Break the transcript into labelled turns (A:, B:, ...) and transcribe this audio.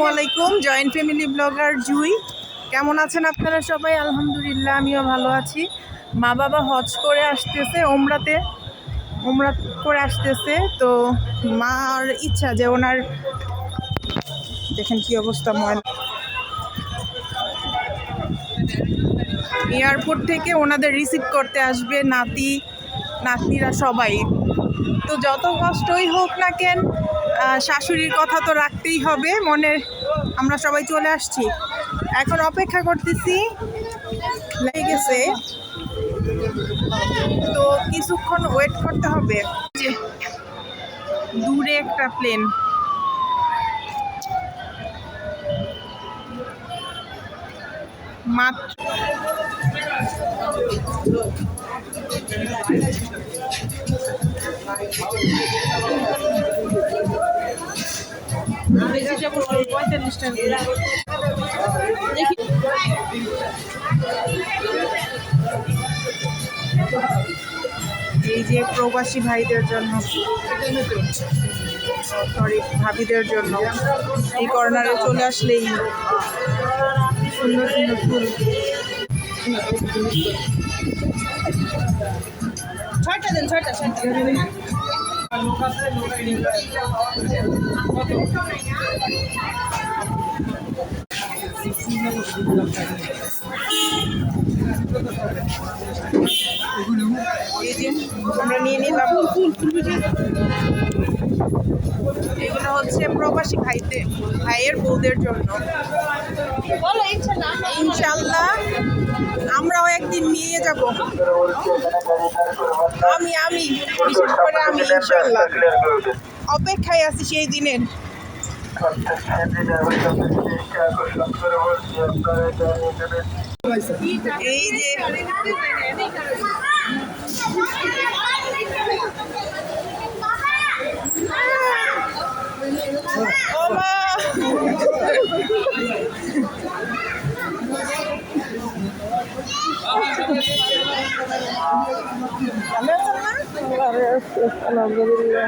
A: আসসালামাইকুম joint family blogger জুই কেমন আছেন আপনারা সবাই? আলহামদুলিল্লাহ, আমিও ভালো আছি। মা বাবা হজ করে আসতেছে, ওমরাতে ওমরা করে আসতেছে। তো মার ইচ্ছা যে ওনার, দেখেন কি অবস্থা ময়লা এয়ারপোর্ট থেকে ওনাদের রিসিভ করতে আসবে নাতি, নাতনিরা সবাই। তো যত কষ্টই হোক না কেন শাশুড়ির কথা তো রাখতেই হবে মনে আমরা সবাই চলে আসছি। এখন অপেক্ষা করতেছি লেগে গেছে তো কিছুক্ষণ ওয়েট করতে হবে। দূরে একটা প্লেন মাত্র এই যে প্রবাসী ভাইদের জন্য সরি ভাবিদের জন্য, এই কর্নারে চলে আসলেই সুন্দর সুন্দর ফুল। ছয়টা দেন, ছয়টা ছয়টা। আমরা নিয়ে নিলাম। এগুলো হচ্ছে প্রবাসী ভাইতে ভাইয়ের বউদের জন্য। ইনশাল্লাহ আমরাও একদিন নিয়ে যাব। আমি আমি, বিশেষ করে আমি ইনশাল্লাহ অপেক্ষায় আছি সেই দিনের। এই যে ও মা! ভালো আছেন না
B: আলহামদুলিল্লাহ